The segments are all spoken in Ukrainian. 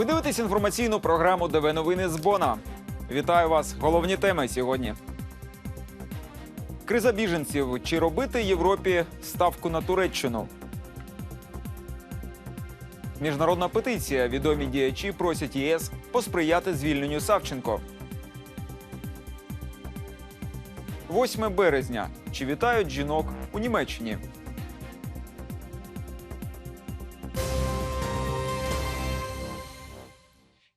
Ви дивитесь інформаційну програму ДВ Новини з Бона. Вітаю вас! Головні теми сьогодні. Криза біженців. Чи робити Європі ставку на Туреччину? Міжнародна петиція. Відомі діячі просять ЄС посприяти звільненню Савченко. 8 березня. Чи вітають жінок у Німеччині?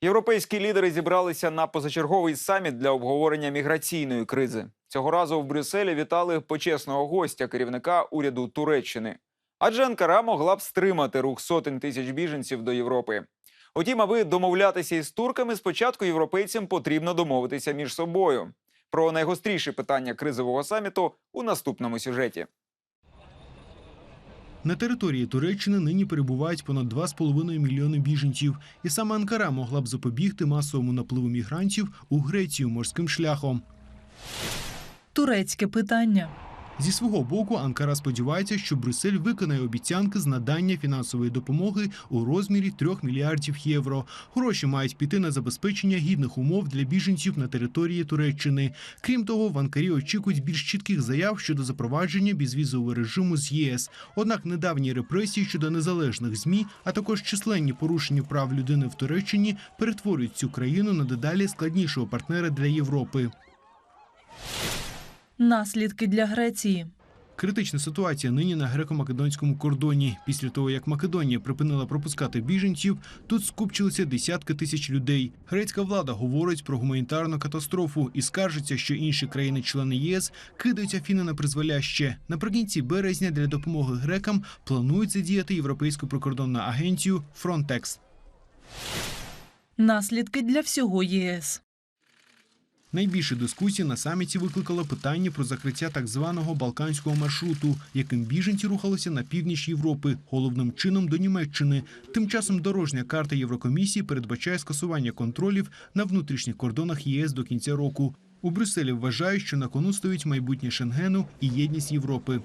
Європейські лідери зібралися на позачерговий саміт для обговорення міграційної кризи. Цього разу в Брюсселі вітали почесного гостя керівника уряду Туреччини. Адже Анкара могла б стримати рух сотень тисяч біженців до Європи. Утім, аби домовлятися із турками, спочатку європейцям потрібно домовитися між собою. Про найгостріші питання кризового саміту у наступному сюжеті. На території Туреччини нині перебувають понад 2,5 мільйони біженців, і саме Анкара могла б запобігти масовому напливу мігрантів у Грецію морським шляхом. Турецьке питання. Зі свого боку, Анкара сподівається, що Брюссель виконає обіцянки з надання фінансової допомоги у розмірі 3 мільярдів євро. Гроші мають піти на забезпечення гідних умов для біженців на території Туреччини. Крім того, в Анкарі очікують більш чітких заяв щодо запровадження безвізового режиму з ЄС. Однак недавні репресії щодо незалежних змі, а також численні порушення прав людини в Туреччині перетворюють цю країну на дедалі складнішого партнера для Європи. Наслідки для Греції. Критична ситуація нині на греко-македонському кордоні. Після того, як Македонія припинила пропускати біженців, тут скупчилися десятки тисяч людей. Грецька влада говорить про гуманітарну катастрофу і скаржиться, що інші країни-члени ЄС кидаються фіни на призволяще. Наприкінці березня для допомоги грекам планують задіяти Європейську прикордонну агенцію Frontex. Наслідки для всього ЄС. Найбільше дискусії на саміті викликало питання про закриття так званого балканського маршруту, яким біженці рухалися на північ Європи, головним чином до Німеччини. Тим часом дорожня карта Єврокомісії передбачає скасування контролів на внутрішніх кордонах ЄС до кінця року. У Брюсселі вважають, що на кону стоїть майбутнє Шенгену і єдність Європи.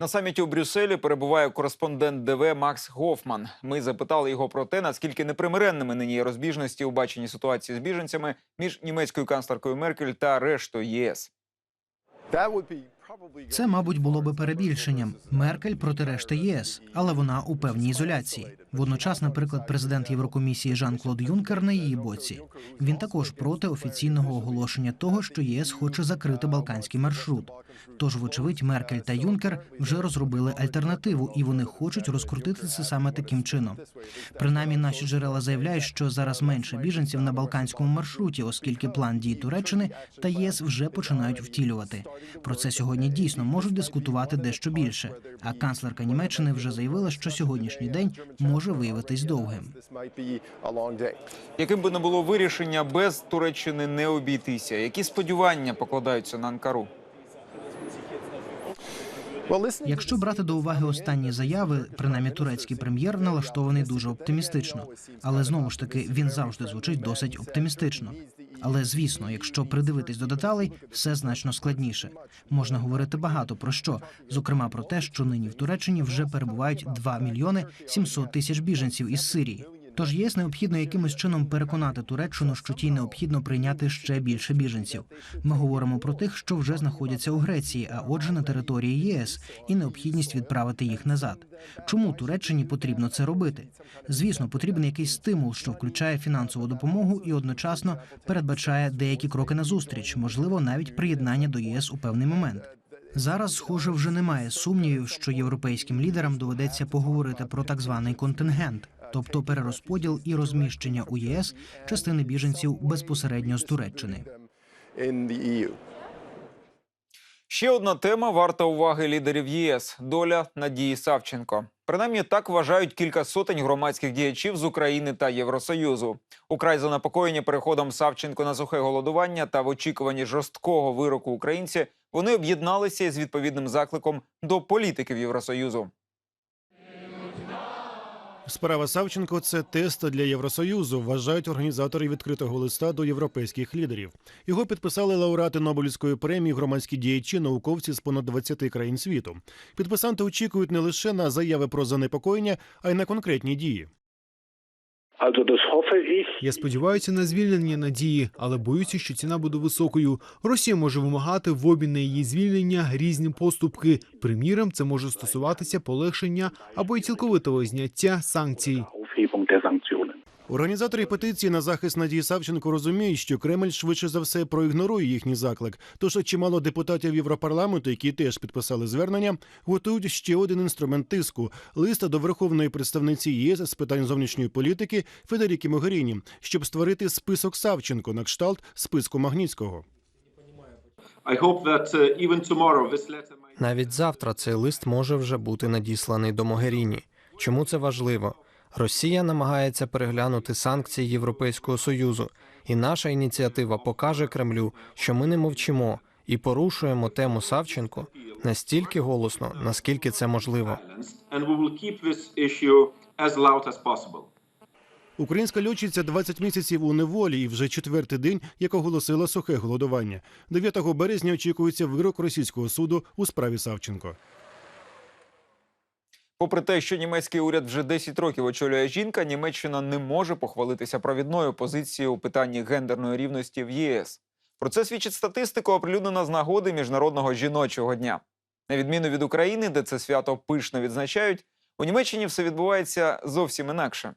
На саміті у Брюсселі перебуває кореспондент ДВ Макс Гофман. Ми запитали його про те, наскільки непримиренними нині є розбіжності у баченні ситуації з біженцями між німецькою канцлеркою Меркель та рештою ЄС. Це, мабуть, було би перебільшенням. Меркель проти решти ЄС, але вона у певній ізоляції. Водночас, наприклад, президент Єврокомісії Жан-Клод Юнкер на її боці. Він також проти офіційного оголошення того, що ЄС хоче закрити балканський маршрут. Тож, вочевидь, Меркель та Юнкер вже розробили альтернативу, і вони хочуть розкрутити це саме таким чином. Принаймні, наші джерела заявляють, що зараз менше біженців на балканському маршруті, оскільки план дій Туреччини та ЄС вже починають втілювати. Про це сьогодні дійсно можуть дискутувати дещо більше. А канцлерка Німеччини вже заявила, що сьогоднішній день може виявитись довгим. Яким би не було вирішення, без Туреччини не обійтися. Які сподівання покладаються на Анкару? Якщо брати до уваги останні заяви, принаймні турецький прем'єр налаштований дуже оптимістично, але знову ж таки він завжди звучить досить оптимістично. Але звісно, якщо придивитись до деталей, все значно складніше. Можна говорити багато про що, зокрема про те, що нині в Туреччині вже перебувають 2 мільйони 700 тисяч біженців із Сирії. Тож ЄС необхідно якимось чином переконати Туреччину, що тій необхідно прийняти ще більше біженців. Ми говоримо про тих, що вже знаходяться у Греції, а отже, на території ЄС, і необхідність відправити їх назад. Чому Туреччині потрібно це робити? Звісно, потрібен якийсь стимул, що включає фінансову допомогу і одночасно передбачає деякі кроки назустріч, можливо, навіть приєднання до ЄС у певний момент. Зараз, схоже, вже немає сумнівів, що європейським лідерам доведеться поговорити про так званий контингент, тобто перерозподіл і розміщення у ЄС частини біженців безпосередньо з Туреччини. Ще одна тема варта уваги лідерів ЄС доля Надії Савченко. Принаймні так вважають кілька сотень громадських діячів з України та Євросоюзу. Украй занепокоєні переходом Савченко на сухе голодування та в очікуванні жорсткого вироку українці вони об'єдналися із відповідним закликом до політиків Євросоюзу. Справа Савченко це тест для Євросоюзу, вважають організатори відкритого листа до європейських лідерів. Його підписали лауреати Нобелівської премії, громадські діячі, науковці з понад 20 країн світу. Підписанти очікують не лише на заяви про занепокоєння, а й на конкретні дії. Я сподіваюся на звільнення надії, але боюся, що ціна буде високою. Росія може вимагати в обмін на її звільнення різні поступки. Приміром, це може стосуватися полегшення або й цілковитого зняття санкцій. Організатори петиції на захист Надії Савченко розуміють, що Кремль швидше за все проігнорує їхній заклик. Тож чимало депутатів Європарламенту, які теж підписали звернення, готують ще один інструмент тиску листа до верховної представниці ЄС з питань зовнішньої політики Федеріки Могеріні, щоб створити список Савченко на кшталт списку Магнітського. Uh. Навіть завтра цей лист може вже бути надісланий до Могеріні. Чому це важливо? Росія намагається переглянути санкції Європейського союзу, і наша ініціатива покаже Кремлю, що ми не мовчимо і порушуємо тему Савченко настільки голосно, наскільки це можливо. Українська льотчиця 20 місяців у неволі і вже четвертий день, як оголосила сухе голодування. 9 березня очікується вирок російського суду у справі Савченко. Попри те, що німецький уряд вже 10 років очолює жінка, Німеччина не може похвалитися провідною позицією у питанні гендерної рівності в ЄС. Про це свідчить статистика, оприлюднена з нагоди Міжнародного жіночого дня. На відміну від України, де це свято пишно відзначають, у Німеччині все відбувається зовсім інакше.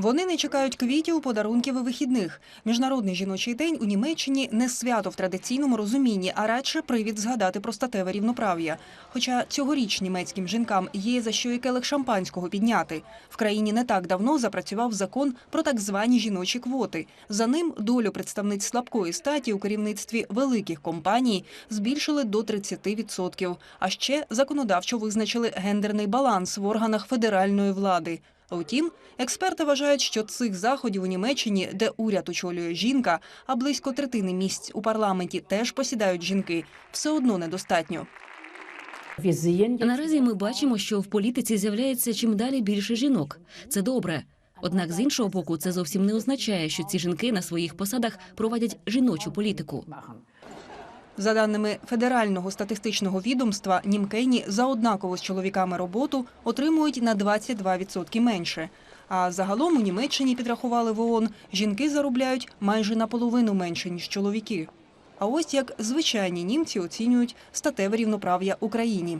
Вони не чекають квітів, подарунків і вихідних. Міжнародний жіночий день у Німеччині не свято в традиційному розумінні, а радше привід згадати про статеве рівноправ'я. Хоча цьогоріч німецьким жінкам є за що і келих шампанського підняти. В країні не так давно запрацював закон про так звані жіночі квоти. За ним долю представниць слабкої статі у керівництві великих компаній збільшили до 30%. А ще законодавчо визначили гендерний баланс в органах федеральної влади. Втім, експерти вважають, що цих заходів у Німеччині, де уряд очолює жінка, а близько третини місць у парламенті теж посідають жінки, все одно недостатньо. Наразі ми бачимо, що в політиці з'являється чим далі більше жінок. Це добре. Однак з іншого боку, це зовсім не означає, що ці жінки на своїх посадах проводять жіночу політику. За даними Федерального статистичного відомства, німкені за однакову з чоловіками роботу отримують на 22% менше. А загалом у Німеччині підрахували в ООН, жінки заробляють майже наполовину менше ніж чоловіки. А ось як звичайні німці оцінюють статеве рівноправ'я Україні.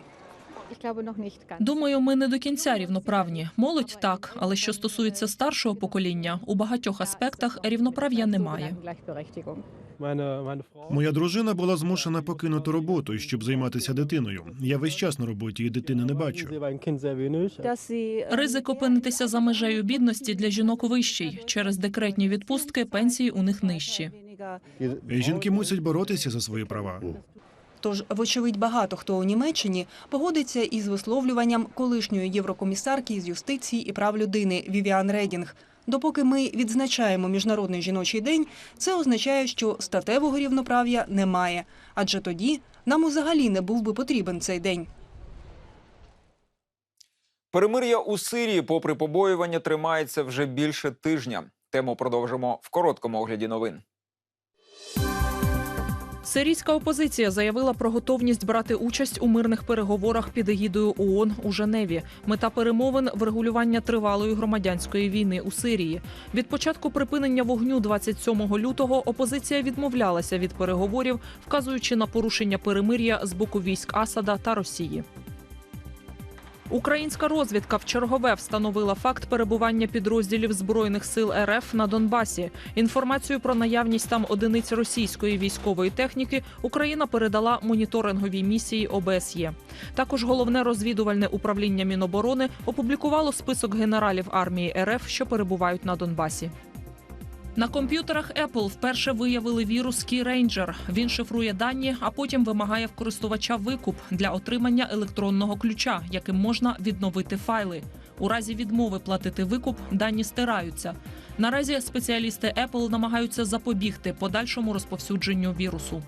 Думаю, ми не до кінця рівноправні. Молодь так, але що стосується старшого покоління, у багатьох аспектах рівноправ'я немає. Моя дружина була змушена покинути роботу, щоб займатися дитиною. Я весь час на роботі і дитини не бачу. Ризик опинитися за межею бідності для жінок вищий. Через декретні відпустки пенсії у них нижчі. Жінки мусять боротися за свої права. Тож, вочевидь, багато хто у Німеччині погодиться із висловлюванням колишньої єврокомісарки з юстиції і прав людини Вівіан Редінг. Допоки ми відзначаємо міжнародний жіночий день, це означає, що статевого рівноправ'я немає, адже тоді нам взагалі не був би потрібен цей день. Перемир'я у Сирії, попри побоювання, тримається вже більше тижня. Тему продовжимо в короткому огляді новин. Сирійська опозиція заявила про готовність брати участь у мирних переговорах під егідою ООН у Женеві. Мета перемовин врегулювання тривалої громадянської війни у Сирії. Від початку припинення вогню 27 лютого опозиція відмовлялася від переговорів, вказуючи на порушення перемир'я з боку військ Асада та Росії. Українська розвідка в чергове встановила факт перебування підрозділів збройних сил РФ на Донбасі. Інформацію про наявність там одиниць російської військової техніки Україна передала моніторинговій місії ОБСЄ. Також головне розвідувальне управління Міноборони опублікувало список генералів армії РФ, що перебувають на Донбасі. На комп'ютерах Apple вперше виявили вірус Key Ranger. Він шифрує дані, а потім вимагає в користувача викуп для отримання електронного ключа, яким можна відновити файли. У разі відмови платити викуп дані стираються. Наразі спеціалісти Apple намагаються запобігти подальшому розповсюдженню вірусу.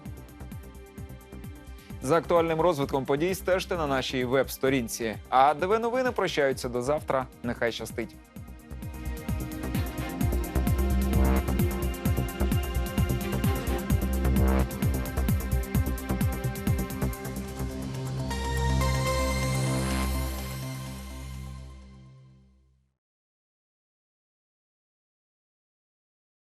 За актуальним розвитком подій стежте на нашій веб-сторінці. А ДВ новини прощаються до завтра. Нехай щастить.